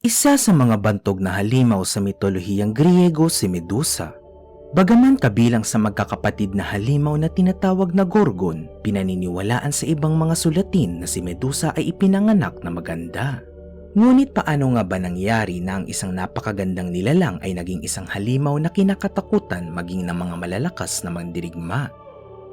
Isa sa mga bantog na halimaw sa mitolohiyang Griego si Medusa. Bagaman kabilang sa magkakapatid na halimaw na tinatawag na Gorgon, pinaniniwalaan sa ibang mga sulatin na si Medusa ay ipinanganak na maganda. Ngunit paano nga ba nangyari na ang isang napakagandang nilalang ay naging isang halimaw na kinakatakutan maging ng mga malalakas na mandirigma?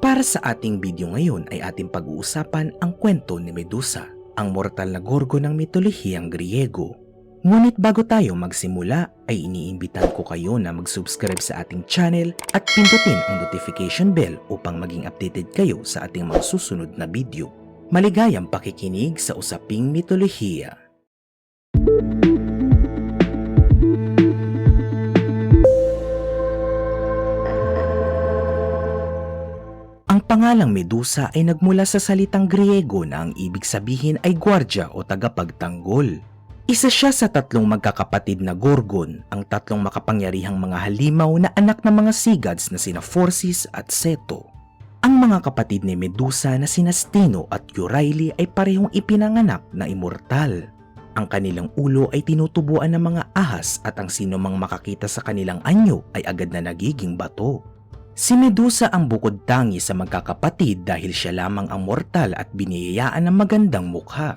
Para sa ating video ngayon ay ating pag-uusapan ang kwento ni Medusa, ang mortal na gorgo ng mitolohiyang Griego. Ngunit bago tayo magsimula ay iniimbitan ko kayo na mag-subscribe sa ating channel at pindutin ang notification bell upang maging updated kayo sa ating mga susunod na video. Maligayang pakikinig sa Usaping Mitolohiya. Ang pangalang Medusa ay nagmula sa salitang Griego na ang ibig sabihin ay gwardya o tagapagtanggol. Isa siya sa tatlong magkakapatid na Gorgon, ang tatlong makapangyarihang mga halimaw na anak ng mga Sigads na sina Phorcys at Seto. Ang mga kapatid ni Medusa na sina Steno at Euryale ay parehong ipinanganak na immortal. Ang kanilang ulo ay tinutubuan ng mga ahas at ang sino mang makakita sa kanilang anyo ay agad na nagiging bato. Si Medusa ang bukod tangi sa magkakapatid dahil siya lamang ang mortal at biniyayaan ng magandang mukha.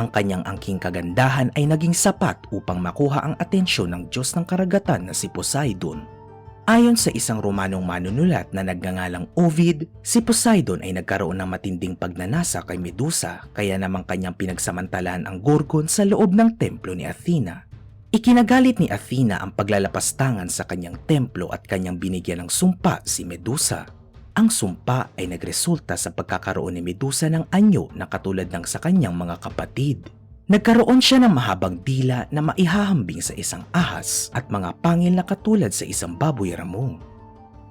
Ang kanyang angking kagandahan ay naging sapat upang makuha ang atensyon ng Diyos ng karagatan na si Poseidon. Ayon sa isang Romanong manunulat na nagngangalang Ovid, si Poseidon ay nagkaroon ng matinding pagnanasa kay Medusa kaya namang kanyang pinagsamantalaan ang Gorgon sa loob ng templo ni Athena. Ikinagalit ni Athena ang paglalapastangan sa kanyang templo at kanyang binigyan ng sumpa si Medusa. Ang sumpa ay nagresulta sa pagkakaroon ni Medusa ng anyo na katulad ng sa kanyang mga kapatid. Nagkaroon siya ng mahabang dila na maihahambing sa isang ahas at mga pangil na katulad sa isang baboy ramong.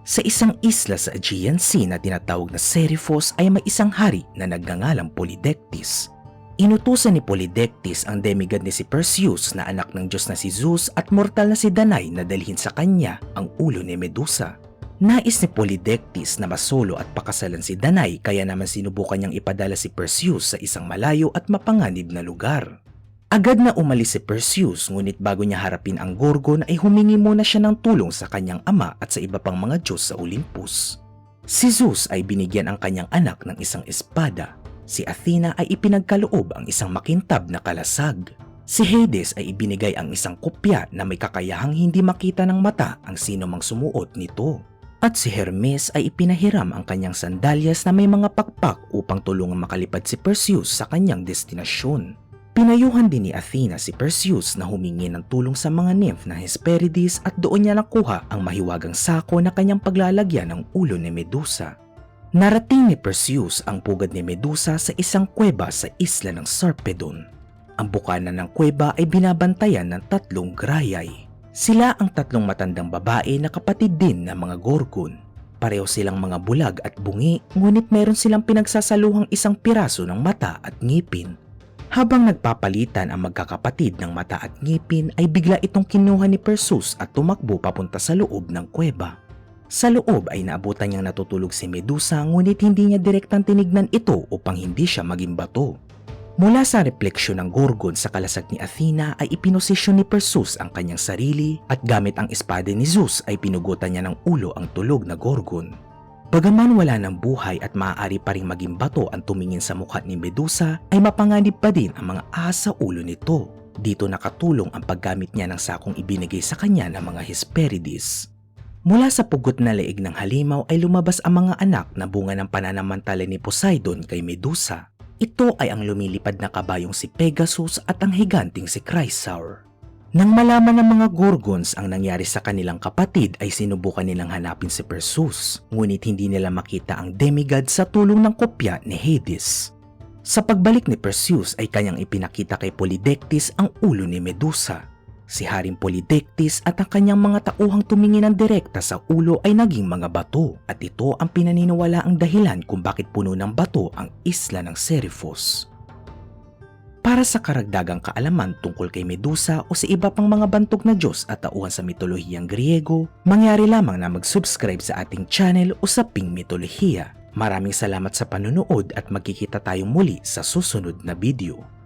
Sa isang isla sa Aegean Sea na tinatawag na Seriphos ay may isang hari na nagngangalang Polydectes. Inutusan ni Polydectes ang demigod ni si Perseus na anak ng Diyos na si Zeus at mortal na si Danai na dalhin sa kanya ang ulo ni Medusa. Nais ni Polydectes na masolo at pakasalan si Danai kaya naman sinubukan niyang ipadala si Perseus sa isang malayo at mapanganib na lugar. Agad na umalis si Perseus ngunit bago niya harapin ang Gorgon ay humingi muna siya ng tulong sa kanyang ama at sa iba pang mga Diyos sa Olympus. Si Zeus ay binigyan ang kanyang anak ng isang espada. Si Athena ay ipinagkaloob ang isang makintab na kalasag. Si Hades ay ibinigay ang isang kopya na may kakayahang hindi makita ng mata ang sino mang sumuot nito. At si Hermes ay ipinahiram ang kanyang sandalyas na may mga pakpak upang tulungan makalipad si Perseus sa kanyang destinasyon. Pinayuhan din ni Athena si Perseus na humingi ng tulong sa mga nymph na Hesperides at doon niya nakuha ang mahiwagang sako na kanyang paglalagyan ng ulo ni Medusa. Narating ni Perseus ang pugad ni Medusa sa isang kuweba sa isla ng Sarpedon. Ang bukana ng kuweba ay binabantayan ng tatlong grayay. Sila ang tatlong matandang babae na kapatid din ng mga Gorgon. Pareho silang mga bulag at bungi, ngunit meron silang pinagsasaluhang isang piraso ng mata at ngipin. Habang nagpapalitan ang magkakapatid ng mata at ngipin ay bigla itong kinuha ni Perseus at tumakbo papunta sa loob ng kuweba. Sa loob ay naabutan niyang natutulog si Medusa ngunit hindi niya direktang tinignan ito upang hindi siya maging bato. Mula sa refleksyon ng Gorgon sa kalasag ni Athena ay ipinosisyon ni Perseus ang kanyang sarili at gamit ang espada ni Zeus ay pinugutan niya ng ulo ang tulog na Gorgon. Bagaman wala ng buhay at maaari pa rin maging bato ang tumingin sa mukha ni Medusa ay mapanganib pa din ang mga ahas sa ulo nito. Dito nakatulong ang paggamit niya ng sakong ibinigay sa kanya ng mga Hesperides. Mula sa pugot na leeg ng halimaw ay lumabas ang mga anak na bunga ng pananamantala ni Poseidon kay Medusa. Ito ay ang lumilipad na kabayong si Pegasus at ang higanting si Chrysaor. Nang malaman ng mga Gorgons ang nangyari sa kanilang kapatid ay sinubukan nilang hanapin si Perseus, ngunit hindi nila makita ang demigod sa tulong ng kopya ni Hades. Sa pagbalik ni Perseus ay kanyang ipinakita kay Polydectes ang ulo ni Medusa. Si Haring Polydectes at ang kanyang mga tauhang tumingin ng direkta sa ulo ay naging mga bato at ito ang pinaniniwala ang dahilan kung bakit puno ng bato ang isla ng Seriphos. Para sa karagdagang kaalaman tungkol kay Medusa o sa iba pang mga bantog na Diyos at tauhan sa mitolohiyang Griego, mangyari lamang na mag-subscribe sa ating channel Usaping Mitolohiya. Maraming salamat sa panunood at magkikita tayong muli sa susunod na video.